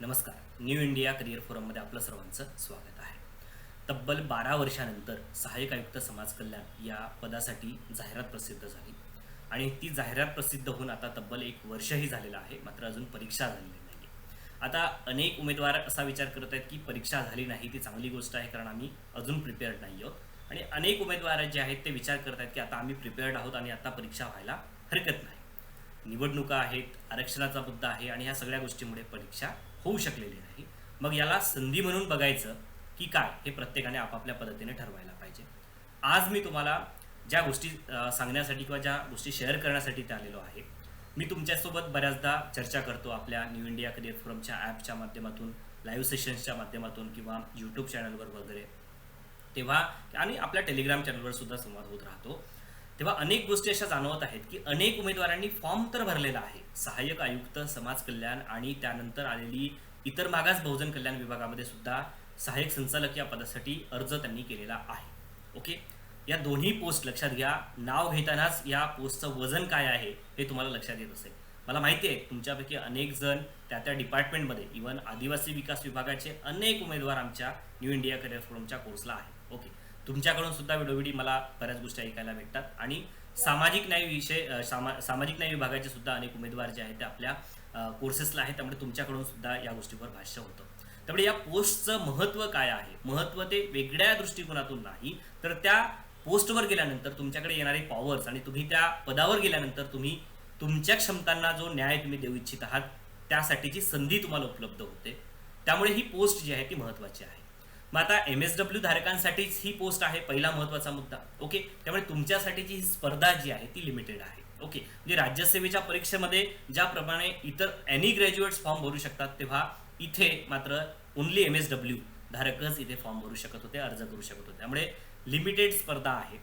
नमस्कार. New India career फोरममध्ये आपलं सर्वांचं स्वागत आहे. तब्बल बारा वर्षानंतर सहाय्यक आयुक्त समाज कल्याण या पदासाठी जाहिरात प्रसिद्ध झाली. आणि ती जाहिरात प्रसिद्ध होऊन आता तब्बल एक वर्षही झालेलं आहे मात्र अजून परीक्षा झालेली नाही आता अनेक उमेदवार असा विचार करत आहेत की परीक्षा झाली नाही ती चांगली गोष्ट आहे कारण आम्ही अजून प्रिपेअर्ड नाही आहोत. आणि अनेक उमेदवार जे आहेत ते विचार करत आहेत की आता आम्ही प्रिपेअर्ड आहोत आणि आता परीक्षा व्हायला हरकत नाही. निवडणुका आहेत आरक्षणाचा मुद्दा आहे आणि ह्या सगळ्या गोष्टीमुळे परीक्षा होऊ शकलेली नाही. मग याला संधी म्हणून बघायचं की काय हे प्रत्येकाने आपापल्या पद्धतीने ठरवायला पाहिजे. आज मी तुम्हाला ज्या गोष्टी सांगण्यासाठी किंवा ज्या गोष्टी शेअर करण्यासाठी ते आलेलो आहे मी तुमच्यासोबत बऱ्याचदा चर्चा करतो आपल्या न्यू इंडिया करिअर फोरमच्या ॲपच्या माध्यमातून लाईव्ह सेशन्सच्या माध्यमातून किंवा यूट्यूब चॅनलवर वगैरे. तेव्हा आणि आपल्या टेलिग्राम चॅनलवर सुद्धा संवाद होत राहतो. तेव्हा अनेक गोष्टी अशा जाणवत आहेत की अनेक उमेदवारांनी फॉर्म तर भरलेला आहे. सहाय्यक आयुक्त समाज कल्याण आणि त्यानंतर आलेली इतर मागास बहुजन कल्याण विभागामध्ये सुद्धा सहाय्यक संचालक या पदासाठी अर्ज त्यांनी केलेला आहे. ओके? या दोन्ही पोस्ट लक्षात घ्या. नाव घेतानाच या पोस्टचं वजन काय आहे हे तुम्हाला लक्षात येत असेल. मला माहिती आहे तुमच्यापैकी अनेक जण त्या त्या डिपार्टमेंटमध्ये इवन आदिवासी विकास विभागाचे अनेक उमेदवार आमच्या न्यू इंडिया करिअर फोरमच्या कोर्सला आहे. ओके? तुमच्याकडून सुद्धा वेळोवेळी मला बऱ्याच गोष्टी ऐकायला भेटतात. आणि सामाजिक न्याय विषय सामा सामाजिक न्याय विभागाचे सुद्धा अनेक उमेदवार जे आहेत ते आपल्या कोर्सेसला आहेत त्यामुळे तुमच्याकडून सुद्धा या गोष्टीवर भाष्य होतं. त्यामुळे या पोस्टचं महत्त्व काय आहे? महत्त्व ते वेगळ्या दृष्टिकोनातून नाही तर त्या पोस्टवर गेल्यानंतर तुमच्याकडे येणारे पॉवर्स आणि तुम्ही त्या पदावर गेल्यानंतर तुम्ही तुमच्या क्षमतांना जो न्याय तुम्ही देऊ इच्छित आहात त्यासाठीची संधी तुम्हाला उपलब्ध होते. त्यामुळे ही पोस्ट जी आहे ती महत्त्वाची आहे. मग आता एम एस डब्ल्यू धारकांसाठीच ही पोस्ट आहे पहिला महत्त्वाचा मुद्दा. ओके? त्यामुळे तुमच्यासाठीची ही स्पर्धा जी आहे ती लिमिटेड आहे. ओके? म्हणजे राज्यसेवेच्या परीक्षेमध्ये ज्याप्रमाणे इतर एनी ग्रॅज्युएट्स फॉर्म भरू शकतात तेव्हा इथे मात्र ओन्ली एम एस डब्ल्यू धारकच इथे फॉर्म भरू शकत होते अर्ज करू शकत होते. त्यामुळे लिमिटेड स्पर्धा आहे.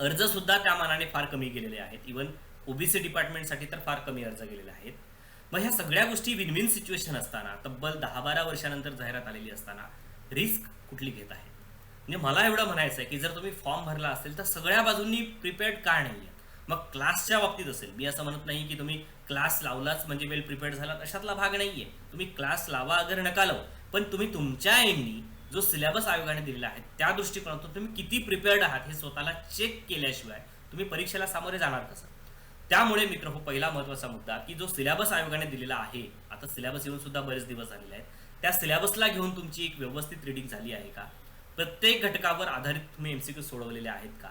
अर्ज सुद्धा त्या मानाने फार कमी गेलेले आहेत. इवन ओबीसी डिपार्टमेंटसाठी तर फार कमी अर्ज गेलेले आहेत. मग ह्या सगळ्या गोष्टी विनविन सिच्युएशन असताना तब्बल दहा बारा वर्षानंतर जाहिरात आलेली असताना रिस्क कुठली घेत आहे? म्हणजे मला एवढं म्हणायचं आहे की जर तुम्ही फॉर्म भरला असेल तर सगळ्या बाजूंनी प्रिपेअर्ड का नाही आहे मग क्लासच्या बाबतीत असेल. मी असं म्हणत नाही की तुम्ही क्लास लावलाच म्हणजे वेल प्रिपेअर्ड झाला अशातला भाग नाहीये. तुम्ही क्लास लावा अगर नका लावू. पण तुम्ही तुमच्या एंडनी जो सिलेबस आयोगाने दिलेला आहे त्या दृष्टिकोनातून तुम्ही किती प्रिपेअर्ड आहात हे स्वतःला चेक केल्याशिवाय तुम्ही परीक्षेला सामोरे जाणार कसं? त्यामुळे मित्र हो पहिला महत्त्वाचा मुद्दा की जो सिलेबस आयोगाने दिलेला आहे आता सिलेबस येऊन सुद्धा बरेच दिवस झालेले आहेत त्या सिलेबसला घेऊन तुमची एक व्यवस्थित रिडिंग झाली आहे का? प्रत्येक घटकावर आधारित तुम्ही एमसीक्यू सोडवलेले आहेत का?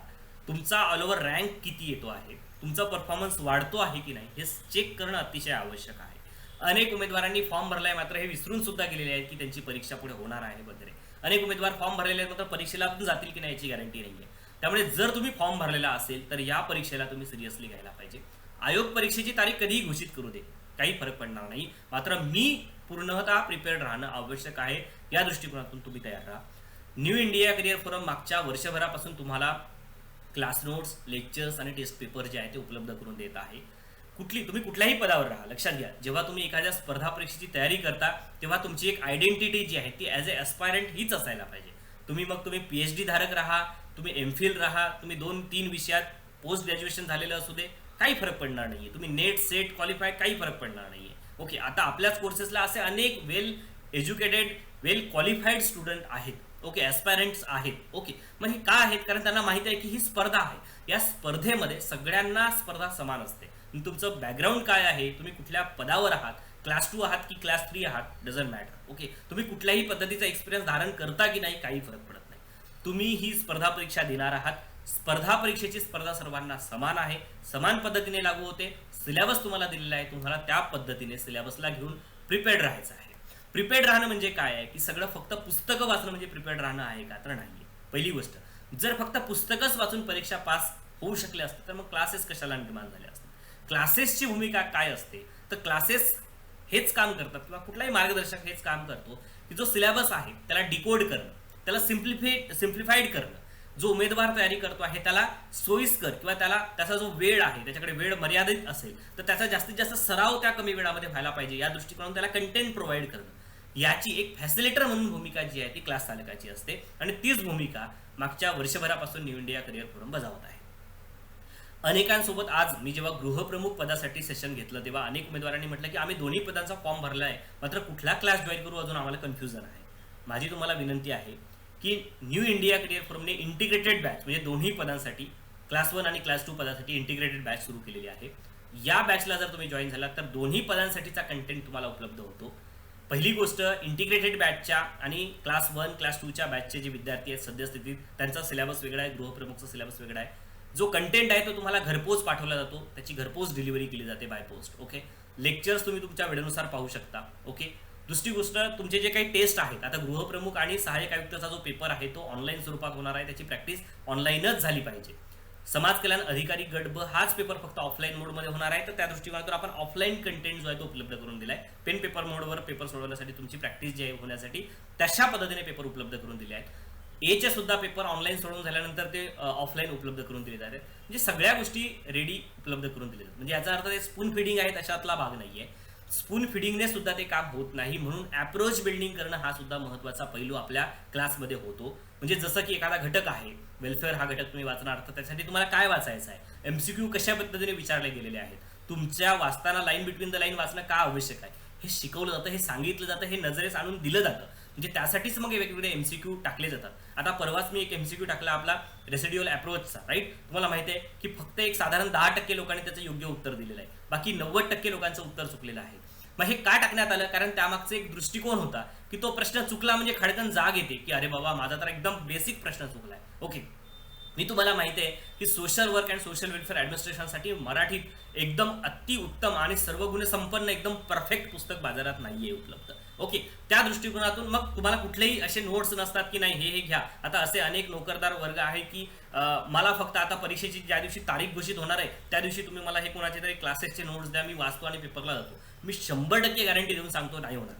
तुमचा ऑल ओव्हर रँक किती येतो आहे? तुमचा परफॉर्मन्स वाढतो आहे की नाही? हे चेक करणं अतिशय आवश्यक आहे. अनेक उमेदवारांनी फॉर्म भरलाय मात्र हे विसरून सुद्धा गेलेले आहेत की त्यांची परीक्षा पुढे होणार आहे वगैरे. अनेक उमेदवार फॉर्म भरलेले आहेत मात्र परीक्षेला पण जातील की नाही याची गॅरंटी नाही आहे त्यामुळे जर तुम्ही फॉर्म भरलेला असेल तर या परीक्षेला तुम्ही सिरियसली घ्यायला पाहिजे. आयोग परीक्षेची तारीख कधीही घोषित करू दे. काही फरक पडणार नाही. मात्र मी पूर्णतः प्रिपेअर्ड राहणं आवश्यक आहे. या दृष्टिकोनातून तुम्ही तयार राहा. न्यू इंडिया करिअर फोरम मागच्या वर्षभरापासून तुम्हाला क्लास नोट्स लेक्चर्स आणि टेस्ट पेपर जे आहे ते उपलब्ध करून देत आहे. कुठली तुम्ही कुठल्याही पदावर राहा. लक्षात घ्या जेव्हा तुम्ही एखाद्या स्पर्धा परीक्षेची तयारी करता तेव्हा तुमची एक आयडेंटिटी जी आहे ती ॲज अ ॲस्पायरंट हीच असायला पाहिजे. तुम्ही मग तुम्ही पी एच डी धारक राहा तुम्ही एम फिल राहा तुम्ही दोन तीन विषयात पोस्ट ग्रॅज्युएशन झालेलं असू दे काही फरक पडणार नाहीये. तुम्ही नेट सेट क्वालिफाय काही फरक पडणार नाहीये. ओके आता आपल्याच कोर्सेसला असे अनेक well educated well qualified student आहेत. ओके ॲस्पायरंट्स आहेत. ओके मग हे का आहेत? कारण त्यांना माहिती आहे की ही स्पर्धा आहे. या स्पर्धेमध्ये सगळ्यांना स्पर्धा समान असते. तुमचं बॅकग्राऊंड काय आहे? तुम्ही कुठल्या पदावर आहात? क्लास टू आहात की क्लास थ्री आहात? डझंट मॅटर ओके तुम्ही कुठल्याही पद्धतीचा एक्सपिरियन्स धारण करता की नाही काही फरक पडत नाही. तुम्ही ही स्पर्धा परीक्षा देणार आहात. स्पर्धा परीक्षेची स्पर्धा सर्वांना समान आहे. समान पद्धतीने लागू होते. सिलेबस तुम्हाला दिलेला आहे तुम्हाला त्या पद्धतीने सिलेबसला घेऊन प्रिपेअर्ड राहायचं आहे. प्रिपेअर्ड राहणं म्हणजे काय आहे? की सगळं फक्त पुस्तकं वाचणं म्हणजे प्रिपेअर्ड राहणं आहे का? तर नाहीये. पहिली गोष्ट जर फक्त पुस्तकच वाचून परीक्षा पास होऊ शकले असते तर मग क्लासेस कशाला निर्माण झाले असते? क्लासेसची भूमिका काय असते? तर क्लासेस हेच काम करतात किंवा कुठलाही मार्गदर्शक हेच काम करतो की जो सिलेबस आहे त्याला डिकोड करणं त्याला सिम्प्लिफाईड सिम्प्लिफाईड करणं. जो उमेदवार तयारी करतो आहे त्याला सोयीस्कर किंवा त्याला त्याचा जो वेळ आहे त्याच्याकडे वेळ मर्यादित असेल तर त्याचा जास्तीत जास्त सराव त्या कमी वेळामध्ये व्हायला पाहिजे या दृष्टिकोनातून त्याला कंटेंट प्रोव्हाइड करणं. याची एक फॅसिलिटर म्हणून भूमिका जी आहे ती क्लास चालकाची असते आणि तीच भूमिका मागच्या वर्षभरापासून न्यू इंडिया करिअर फोरम बजावत आहे. अनेकांसोबत आज मी जेव्हा गृहप्रमुख पदासाठी सेशन घेतलं तेव्हा अनेक उमेदवारांनी म्हटलं की आम्ही दोन्ही पदांचा फॉर्म भरला आहे मात्र कुठला क्लास जॉईन करू अजून आम्हाला कन्फ्युजन आहे. माझी तुम्हाला विनंती आहे की न्यू इंडिया करिअर फॉर्मने इंटिग्रेटेड बॅच म्हणजे दोन्ही पदांसाठी क्लास वन आणि क्लास टू पदासाठी इंटिग्रेटेड बॅच सुरू केलेली आहे. या बॅचला जर तुम्ही जॉईन झालात तर दोन्ही पदांसाठीचा कंटेंट तुम्हाला उपलब्ध होतो. पहिली गोष्ट इंटिग्रेटेड बॅचच्या आणि क्लास वन क्लास टूच्या बॅचचे जे विद्यार्थी आहेत सद्यस्थितीत त्यांचा सिलेबस वेगळा आहे गृहप्रमुखचा सिलेबस वेगळा आहे. जो कंटेंट आहे तो तुम्हाला घरपोच पाठवला जातो. त्याची घरपोच डिलिव्हरी केली जाते बाय पोस्ट ओके लेक्चर्स तुम्ही तुमच्या वेळेनुसार पाहू शकता ओके दुसरी गोष्ट तुमचे जे काही टेस्ट आहेत आता गृहप्रमुख आणि सहाय्यक आयुक्ताचा जो पेपर आहे तो ऑनलाईन स्वरूपात होणार आहे त्याची प्रॅक्टिस ऑनलाईनच झाली पाहिजे. समाज कल्याण अधिकारी गट ब हाच पेपर फक्त ऑफलाईन मोडमध्ये होणार आहे तर त्या दृष्टिकोनातून आपण ऑफलाईन कंटेंट जो आहे तो उपलब्ध करून दिलाय. पेन पेपर मोडवर पेपर सोडवण्यासाठी तुमची प्रॅक्टिस जी आहे होण्यासाठी तशा पद्धतीने पेपर उपलब्ध करून दिले आहेत. एचे सुद्धा पेपर ऑनलाईन सोडवून झाल्यानंतर ते ऑफलाईन उपलब्ध करून दिले जातात. म्हणजे सगळ्या गोष्टी रेडी उपलब्ध करून दिले जातात. म्हणजे याचा अर्थ ते स्पून फिडिंग आहे तशातला भाग नाहीये. स्पून फिडिंगने सुद्धा ते काम होत नाही म्हणून अप्रोच बिल्डिंग करणं हा सुद्धा महत्त्वाचा पैलू आपल्या क्लासमध्ये होतो. म्हणजे जसं की एखादा घटक आहे वेलफेअर हा घटक तुम्ही वाचणार तर त्यासाठी तुम्हाला काय वाचायचं आहे? एमसीक्यू कशा पद्धतीने विचारले गेलेले आहेत? तुमच्या वाचताना लाईन बिटवीन द लाईन वाचणं का आवश्यक आहे? हे शिकवलं जातं हे सांगितलं जातं हे नजरेस आणून दिलं जातं. म्हणजे त्यासाठीच मग वेगवेगळे एमसीक्यू टाकले जातात. आता परवाच मी एक एमसीक्यू टाकला आपला रेसिड्युअल अप्रोचचा राईट तुम्हाला माहिती आहे की फक्त एक साधारण दहा टक्के लोकांनी त्याचं योग्य उत्तर दिलेलं आहे. बाकी नव्वद टक्के लोकांचं उत्तर चुकलेलं आहे. मग हे का टाकण्यात आलं? कारण त्यामागचा एक दृष्टिकोन होता की तो प्रश्न चुकला म्हणजे खडकन जाग येते की अरे बाबा माझा तर एकदम बेसिक प्रश्न चुकलाय. ओके मी तुम्हाला माहिती आहे की social work and social welfare ऍडमिनिस्ट्रेशनसाठी मराठीत एकदम अतिउत्तम आणि सर्व गुणसंपन्न एकदम परफेक्ट पुस्तक बाजारात नाहीये उपलब्ध. ओके त्या दृष्टिकोनातून मग तुम्हाला कुठलेही असे नोट्स नसतात की नाही हे हे घ्या. आता असे अनेक नोकरदार वर्ग आहे की मला फक्त आता परीक्षेची ज्या दिवशी तारीख घोषित होणार आहे त्या दिवशी तुम्ही मला हे कोणाचे तरी क्लासेसचे नोट्स द्या मी वाचतो आणि पेपरला जातो. मी शंभर टक्के गॅरंटी देऊन सांगतो नाही होणार.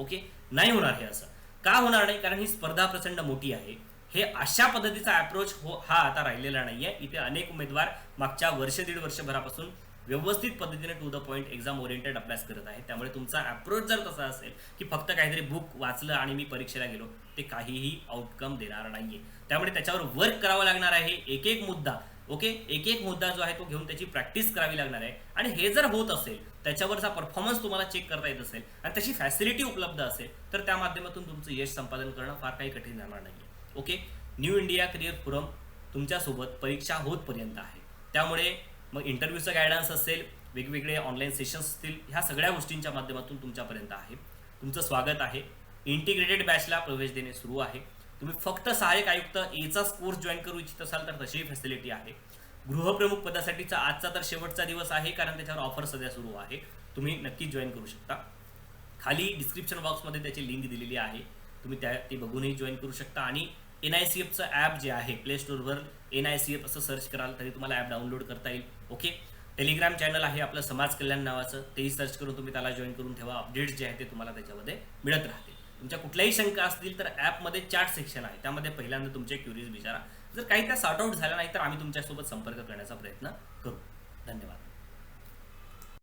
ओके? नाही होणार हे असं. का होणार नाही? कारण ही स्पर्धा प्रचंड मोठी आहे. हे अशा पद्धतीचा अप्रोच हो हा आता राहिलेला नाहीये. इथे अनेक उमेदवार मागच्या वर्ष दीड वर्षभरापासून व्यवस्थित पद्धतीने to the point exam oriented अभ्यास करत आहे. त्यामुळे तुमचा अप्रोच जर तसा असेल की फक्त काहीतरी बुक वाचलं आणि मी परीक्षेला गेलो ते काहीही आउटकम देणार नाहीये. त्यामुळे त्याच्यावर वर्क करावं लागणार आहे. एक एक मुद्दा ओके एक एक मुद्दा जो आहे तो घेऊन त्याची प्रॅक्टिस करावी लागणार आहे. आणि हे जर होत असेल त्याच्यावरचा परफॉर्मन्स तुम्हाला चेक करता येत असेल आणि त्याची फॅसिलिटी उपलब्ध असेल तर त्या माध्यमातून तुमचं यश संपादन करणं फार काही कठीण जाणार नाही okay new India career forum तुमच्यासोबत परीक्षा होतपर्यंत आहे. त्यामुळे मग इंटरव्ह्यूचं गायडन्स असेल वेगवेगळे ऑनलाईन सेशन्स असतील ह्या सगळ्या गोष्टींच्या माध्यमातून तुमच्यापर्यंत आहे. तुमचं स्वागत आहे. इंटिग्रेटेड बॅचला प्रवेश देणे सुरू आहे. तुम्ही फक्त सहाय्यक आयुक्त एचा कोर्स जॉईन करू इच्छित असाल तर तशीही फॅसिलिटी आहे. गृहप्रमुख पदासाठीचा आजचा तर शेवटचा दिवस आहे कारण त्याच्यावर ऑफर सध्या सुरू आहे. तुम्ही नक्की जॉईन करू शकता. खाली डिस्क्रिप्शन बॉक्समध्ये त्याची लिंक दिलेली आहे. तुम्ही त्या ती बघूनही जॉईन करू शकता. आणि एन आय सी एफचं ॲप जे आहे प्ले स्टोरवर एन आय सी एफ असं सर्च कराल तरी तुम्हाला ॲप डाउनलोड करता येईल ओके टेलिग्राम चॅनल आहे आपलं समाज कल्याण नावाचं तेही सर्च करून तुम्ही त्याला जॉईन करून ठेवा. अपडेट्स जे आहेत ते तुम्हाला त्याच्यामध्ये मिळत राहतील. तुमच्या कुठल्याही शंका असतील तर ॲपमध्ये चॅट सेक्शन आहे. त्यामध्ये पहिल्यांदा तुमचे क्युरीज विचारा. जर काही त्या सॉर्ट आउट झाल्या नाही तर आम्ही तुमच्यासोबत संपर्क करण्याचा प्रयत्न करू. धन्यवाद.